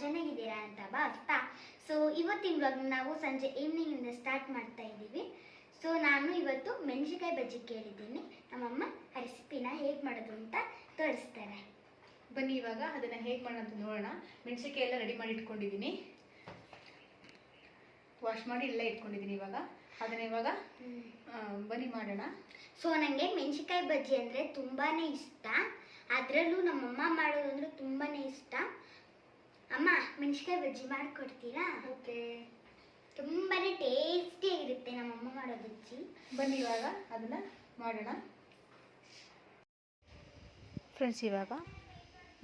ಚೆನ್ನಾಗಿದ್ದೀರಾ ಅಂತ ಭಾವಿಸ್ತಾ ಸೊ ಇವತ್ತಿನ ಬ್ಲಾಗ್ ನಾವು ಸಂಜೆ ಈವ್ನಿಂಗಿಂದ ಸ್ಟಾರ್ಟ್ ಮಾಡ್ತಾ ಇದ್ದೀವಿ. ಸೊ ನಾನು ಇವತ್ತು ಮೆಣಸಿನ್ಕಾಯಿ ಬಜ್ಜಿ ಕೇಳಿದ್ದೀನಿ. ನಮ್ಮಮ್ಮ ಆ ರೆಸಿಪಿನ ಹೇಗೆ ಮಾಡೋದು ಅಂತ ತೋರಿಸ್ತಾರೆ. ಬನ್ನಿ ಇವಾಗ ಅದನ್ನು ಹೇಗೆ ಮಾಡೋಣ ಅಂತ ನೋಡೋಣ. ಮೆಣಸಿನ್ಕಾಯಿ ಎಲ್ಲ ರೆಡಿ ಮಾಡಿ ಇಟ್ಕೊಂಡಿದ್ದೀನಿ. ವಾಶ್ ಮಾಡಿ ಎಲ್ಲ ಇಟ್ಕೊಂಡಿದ್ದೀನಿ ಇವಾಗ. ಅದನ್ನ ಇವಾಗ ಬನ್ನಿ ಮಾಡೋಣ. ಸೊ ನನಗೆ ಮೆಣಸಿನ್ಕಾಯಿ ಬಜ್ಜಿ ಅಂದರೆ ತುಂಬಾ ಇಷ್ಟ. ಅದರಲ್ಲೂ ನಮ್ಮಮ್ಮ ಮಾಡೋದು ಅಂದರೆ ತುಂಬಾ ಇಷ್ಟ. ಅಮ್ಮ ಮೆಣಸಿಕಾಯಿ ಬಜ್ಜಿ ಮಾಡಿಕೊಡ್ತೀರಾ? ಓಕೆ. ತುಂಬಾ ಟೇಸ್ಟಿಯಾಗಿರುತ್ತೆ ನಮ್ಮಮ್ಮ ಮಾಡೋ ಬಜ್ಜಿ. ಬನ್ನಿ ಇವಾಗ ಅದನ್ನ ಮಾಡೋಣ. ಫ್ರೆಂಡ್ಸ್ ಇವಾಗ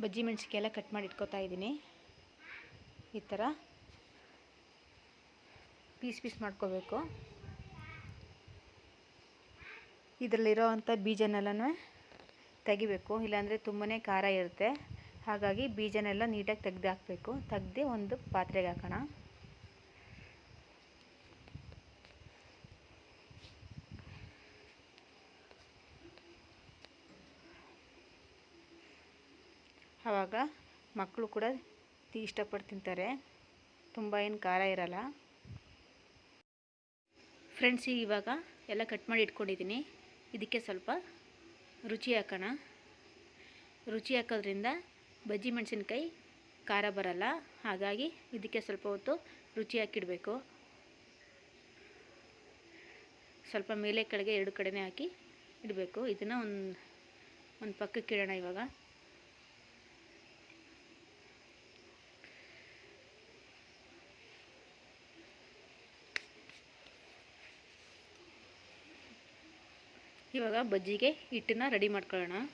ಬಜ್ಜಿ ಮೆಣಸಿಕಾಯಿ ಎಲ್ಲ ಕಟ್ ಮಾಡಿ ಇಟ್ಕೋತಾ ಇದ್ದೀನಿ. ಈ ಥರ ಪೀಸ್ ಪೀಸ್ ಮಾಡ್ಕೋಬೇಕು. ಇದರಲ್ಲಿರೋ ಅಂಥ ಬೀಜನೆಲ್ಲನೂ ತೆಗಿಬೇಕು. ಇಲ್ಲಾಂದರೆ ತುಂಬಾ ಖಾರ ಇರುತ್ತೆ. ಹಾಗಾಗಿ ಬೀಜನೆಲ್ಲ ನೀಟಾಗಿ ತೆಗ್ದು ಹಾಕಬೇಕು. ತೆಗ್ದು ಒಂದು ಪಾತ್ರೆಗೆ ಹಾಕೋಣ. ಆವಾಗ ಮಕ್ಕಳು ಕೂಡ ತಿ ಇಷ್ಟಪಟ್ಟು ತಿಂತಾರೆ. ತುಂಬ ಏನು ಖಾರ ಇರಲ್ಲ. ಫ್ರೆಂಡ್ಸ್ ಇವಾಗ ಎಲ್ಲ ಕಟ್ ಮಾಡಿ ಇಟ್ಕೊಂಡಿದ್ದೀನಿ. ಇದಕ್ಕೆ ಸ್ವಲ್ಪ ರುಚಿ ಹಾಕೋಣ. ರುಚಿ ಹಾಕೋದ್ರಿಂದ ಬಜ್ಜಿ ಮೆಣಸಿನ್ಕಾಯಿ ಖಾರ ಬರಲ್ಲ. ಹಾಗಾಗಿ ಇದಕ್ಕೆ ಸ್ವಲ್ಪ ಹೊತ್ತು ರುಚಿ ಹಾಕಿಡಬೇಕು. ಸ್ವಲ್ಪ ಮೇಲೆ ಕೆಳಗೆ ಎರಡು ಕಡೆನೇ ಹಾಕಿ ಇಡಬೇಕು. ಇದನ್ನು ಒಂದು ಒಂದು ಪಕ್ಕಕ್ಕೆ ಇಡೋಣ ಇವಾಗ. ಇವಾಗ ಬಜ್ಜಿಗೆ ಹಿಟ್ಟನ್ನ ರೆಡಿ ಮಾಡ್ಕೊಳ್ಳೋಣ.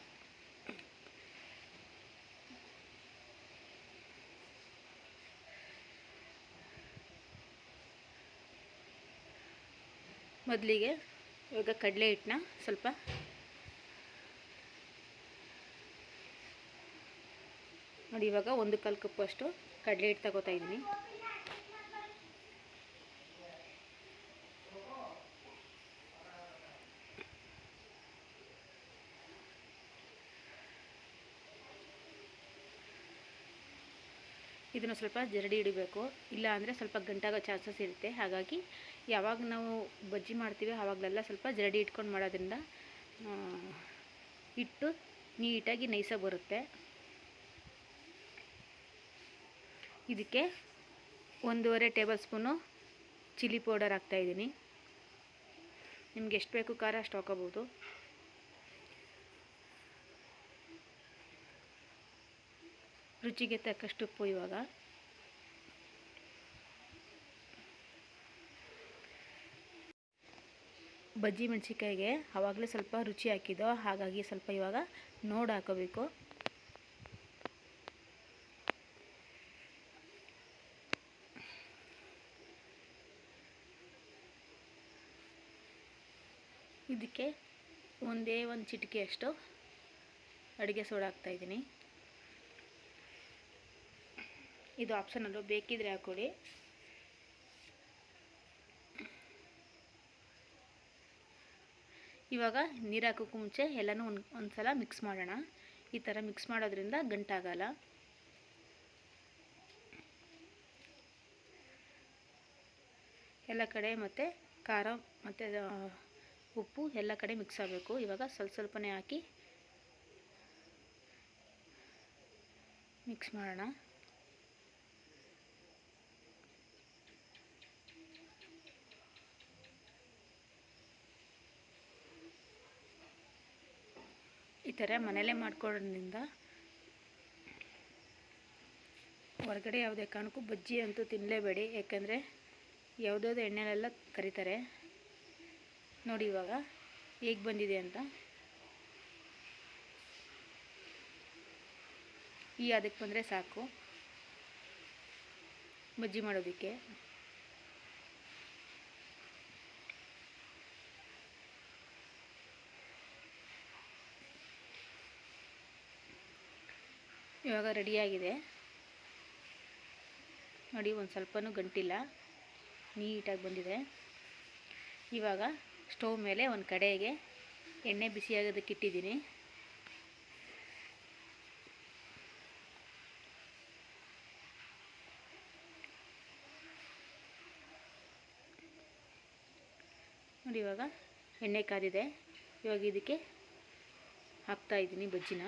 ಮೊದಲಿಗೆ ಇವಾಗ ಕಡಲೆ ಹಿಟ್ಟನ್ನ ಸ್ವಲ್ಪ ನೋಡಿ ಇವಾಗ ಒಂದು ಕಾಲು ಕಪ್ಪು ಅಷ್ಟು ಕಡಲೆ ಹಿಟ್ಟು ತಗೋತಾ ಇದ್ದೀನಿ. ಇದನ್ನು ಸ್ವಲ್ಪ ಜರಡಿ ಇಡಬೇಕು. ಇಲ್ಲ ಅಂದರೆ ಸ್ವಲ್ಪ ಗಂಟಾಗೋ ಚಾನ್ಸಸ್ ಇರುತ್ತೆ. ಹಾಗಾಗಿ ಯಾವಾಗ ನಾವು ಬಜ್ಜಿ ಮಾಡ್ತೀವಿ ಆವಾಗಲೆಲ್ಲ ಸ್ವಲ್ಪ ಜರಡಿ ಇಟ್ಕೊಂಡು ಮಾಡೋದ್ರಿಂದ ಇಟ್ಟು ನೀಟಾಗಿ ನೈಸಾಗಿ ಬರುತ್ತೆ. ಇದಕ್ಕೆ ಒಂದೂವರೆ ಟೇಬಲ್ ಸ್ಪೂನು ಚಿಲ್ಲಿ ಪೌಡರ್ ಹಾಕ್ತಾಯಿದ್ದೀನಿ ನಿಮ್ಗೆ ಎಷ್ಟು ಬೇಕು ಖಾರ ಅಷ್ಟು ಹಾಕೋಬೋದು. ರುಚಿಗೆ ತಕ್ಕಷ್ಟು ಉಪ್ಪು ಇವಾಗ. ಬಜ್ಜಿ ಮೆಣಸಿನ್ಕಾಯಿಗೆ ಆವಾಗಲೇ ಸ್ವಲ್ಪ ರುಚಿ ಹಾಕಿದ್ದೋ, ಹಾಗಾಗಿ ಸ್ವಲ್ಪ ಇವಾಗ ನೋಡಿ ಹಾಕೋಬೇಕು. ಇದಕ್ಕೆ ಒಂದೇ ಒಂದು ಚಿಟಿಕೆಯಷ್ಟು ಅಡುಗೆ ಸೋಡಾ ಹಾಕ್ತಾಯಿದ್ದೀನಿ ಇದು ಆಪ್ಷನಲ್ಲು ಬೇಕಿದ್ರೆ ಹಾಕ್ಕೊಡಿ ಇವಾಗ ನೀರು ಹಾಕೋಕ್ಕೂ ಮುಂಚೆ ಎಲ್ಲನೂ ಒಂದು ಒಂದು ಸಲ ಮಿಕ್ಸ್ ಮಾಡೋಣ. ಈ ಥರ ಮಿಕ್ಸ್ ಮಾಡೋದ್ರಿಂದ ಗಂಟಾಗಲ್ಲ. ಎಲ್ಲ ಕಡೆ ಮತ್ತು ಖಾರ ಮತ್ತು ಉಪ್ಪು ಎಲ್ಲ ಕಡೆ ಮಿಕ್ಸ್ ಆಗಬೇಕು. ಇವಾಗ ಸ್ವಲ್ಪ ಸ್ವಲ್ಪನೇ ಹಾಕಿ ಮಿಕ್ಸ್ ಮಾಡೋಣ. ಥರ ಮನೆಯಲ್ಲೇ ಮಾಡ್ಕೊಳ್ಳೋದ್ರಿಂದ ಹೊರಗಡೆ ಯಾವುದೇ ಕಾರಣಕ್ಕೂ ಬಜ್ಜಿ ಅಂತೂ ತಿನ್ನಲೇಬೇಡಿ ಯಾಕಂದರೆ ಯಾವುದಾದ್ರು ಎಣ್ಣೆಲೆಲ್ಲ ಕರೀತಾರೆ ನೋಡಿ ಇವಾಗ ಹೇಗೆ ಬಂದಿದೆ ಅಂತ ಈ ಅದಕ್ಕೆ ಬಂದರೆ ಸಾಕು ಬಜ್ಜಿ ಮಾಡೋದಕ್ಕೆ ಇವಾಗ ರೆಡಿಯಾಗಿದೆ. ನೋಡಿ, ಒಂದು ಸ್ವಲ್ಪನೂ ಗಂಟಿಲ್ಲ. ನೀಟಾಗಿ ಬಂದಿದೆ. ಇವಾಗ ಸ್ಟವ್ ಮೇಲೆ ಒಂದು ಕಡೆಗೆ ಎಣ್ಣೆ ಬಿಸಿಯಾಗೋದಕ್ಕೆ ಇಟ್ಟಿದ್ದೀನಿ. ನೋಡಿ, ಇವಾಗ ಎಣ್ಣೆ ಕಾದಿದೆ. ಇವಾಗ ಇದಕ್ಕೆ ಹಾಕ್ತಾಯಿದ್ದೀನಿ ಬಜ್ಜಿನ.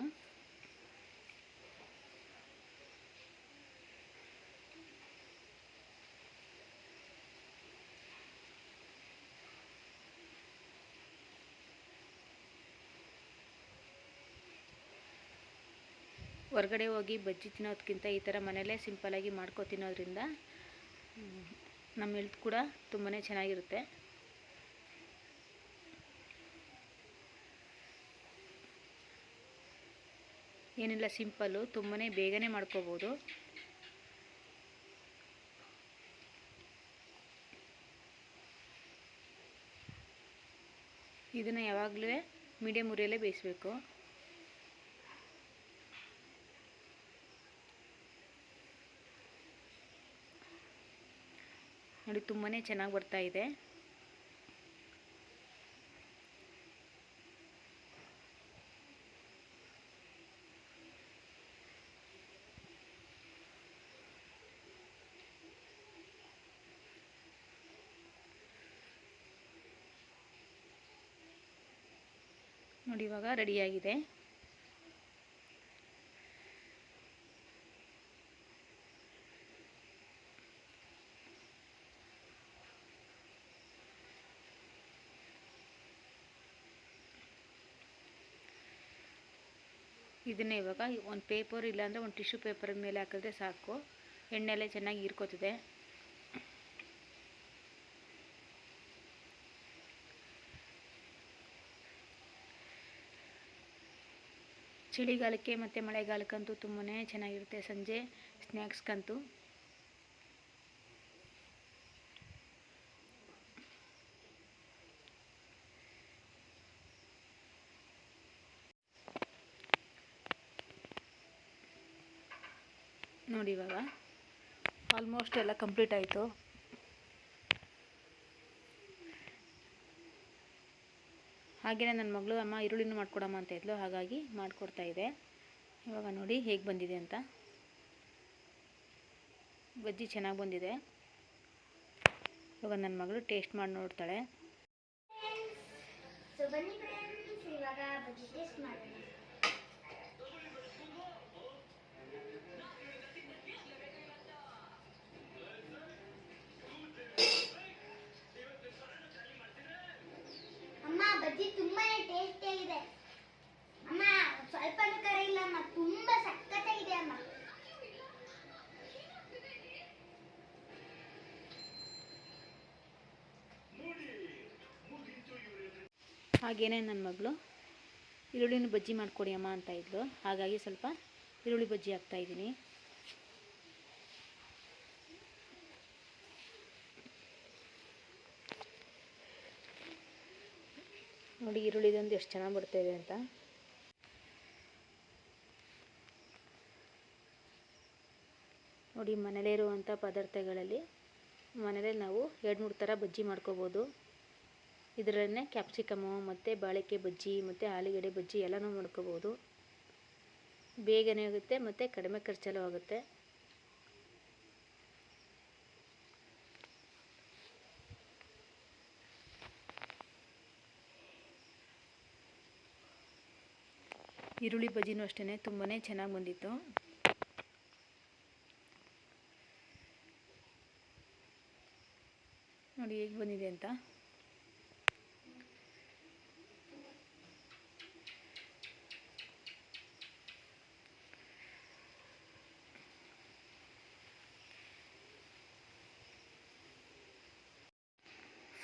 ಹೊರ್ಗಡೆ ಹೋಗಿ ಬಜ್ಜಿ ತಿನ್ನೋದಕ್ಕಿಂತ ಈ ಥರ ಮನೆಯಲ್ಲೇ ಸಿಂಪಲಾಗಿ ಮಾಡ್ಕೊ ತಿನ್ನೋದ್ರಿಂದ ನಮ್ಮ ಹೆಲ್ತ್ ಕೂಡ ತುಂಬಾ ಚೆನ್ನಾಗಿರುತ್ತೆ. ಏನಿಲ್ಲ ಸಿಂಪಲ್ಲು ತುಂಬಾ ಬೇಗನೆ ಮಾಡ್ಕೋಬೋದು. ಇದನ್ನು ಯಾವಾಗಲೂ ಮೀಡಿಯಮ್ ಉರಿಯಲ್ಲೇ ಬೇಯಿಸಬೇಕು. ನೋಡಿ ತುಂಬಾ ಚೆನ್ನಾಗಿ ಬರ್ತಾ ಇದೆ. ನೋಡಿ ಇವಾಗ ರೆಡಿಯಾಗಿದೆ ಇದನ್ನ ಇವಾಗ ಒಂದು ಪೇಪರ್ ಇಲ್ಲಾಂದರೆ ಒಂದು ಟಿಶ್ಯೂ ಪೇಪರ್ ಮೇಲೆ ಹಾಕಿದ್ರೆ ಸಾಕು. ಎಣ್ಣೆಲೆ ಚೆನ್ನಾಗಿ ಹೀರ್ಕೋತದೆ. ಚಳಿಗಾಲಕ್ಕೆ ಮತ್ತು ಮಳೆಗಾಲಕ್ಕಂತೂ ತುಂಬಾ ಚೆನ್ನಾಗಿರುತ್ತೆ ಸಂಜೆ. ಸ್ನ್ಯಾಕ್ಸ್ಗಂತೂ ನೋಡಿ ಇವಾಗ. ಆಲ್ಮೋಸ್ಟ್ ಎಲ್ಲ ಕಂಪ್ಲೀಟ್ ಆಯಿತು. ಹಾಗೆಯೇ ನನ್ನ ಮಗಳು ಅಮ್ಮ ಈರುಳ್ಳಿನೂ ಮಾಡ್ಕೊಡಮ್ಮ ಅಂತ ಇದ್ಲು. ಹಾಗಾಗಿ ಮಾಡಿಕೊಡ್ತಾ ಇದೆ. ಇವಾಗ ನೋಡಿ ಹೇಗೆ ಬಂದಿದೆ ಅಂತ. ಬಜ್ಜಿ ಚೆನ್ನಾಗಿ ಬಂದಿದೆ. ಇವಾಗ ನನ್ನ ಮಗಳು ಟೇಸ್ಟ್ ಮಾಡಿ ನೋಡ್ತಾಳೆ. ಸೊ ಬನ್ನಿ ಫ್ರೆಂಡ್ಸ್ ಇವಾಗ ಬಜ್ಜಿ ಟೇಸ್ಟ್ ಮಾಡೋಣ ಅಮ್ಮ ಬಜ್ಜಿ ತುಂಬಾನೇ ಟೇಸ್ಟಿಯಾಗಿದೆ ಅಮ್ಮ ಸ್ವಲ್ಪನೂ ಖಾರ ಇಲ್ಲ ಅಮ್ಮ ತುಂಬಾ ಸಖತ್ತಾಗಿದೆ ಅಮ್ಮ ಹಾಗೇನೆ ನನ್ನ ಮಗಳು. ಈರುಳ್ಳಿನ ಬಜ್ಜಿ ಮಾಡಿಕೊಡಿ ಅಮ್ಮ ಅಂತ ಇದ್ಲು. ಹಾಗಾಗಿ ಸ್ವಲ್ಪ ಈರುಳ್ಳಿ ಬಜ್ಜಿ ಹಾಕ್ತಾಯಿದ್ದೀನಿ ನೋಡಿ, ಈರುಳ್ಳಿದೊಂದು ಎಷ್ಟು ಚೆನ್ನಾಗಿ ಬರ್ತಾ ಇದೆ ಅಂತ. ನೋಡಿ ಮನೇಲೇ ಇರುವಂಥ ಪದಾರ್ಥಗಳಲ್ಲಿ ಮನೇಲೇ ನಾವು ಎರಡು ಮೂರು ಥರ ಬಜ್ಜಿ ಮಾಡ್ಕೋಬೋದು. ಇದರನ್ನೇ ಕ್ಯಾಪ್ಸಿಕಮು ಮತ್ತು ಬಾಳೆಕಾಯಿ ಬಜ್ಜಿ, ಮತ್ತು ಆಲೂಗಡ್ಡೆ ಬಜ್ಜಿ ಎಲ್ಲನೂ ಮಾಡ್ಕೋಬೋದು. ಬೇಗನೆ ಆಗುತ್ತೆ, ಮತ್ತು ಕಡಿಮೆ ಖರ್ಚಲ್ಲೂ ಆಗುತ್ತೆ. ಈರುಳ್ಳಿ ಬಜ್ಜಿನೂ ಅಷ್ಟೇ ತುಂಬಾ ಚೆನ್ನಾಗಿ ಬಂದಿತ್ತು. ನೋಡಿ ಹೇಗೆ ಬಂದಿದೆ ಅಂತ.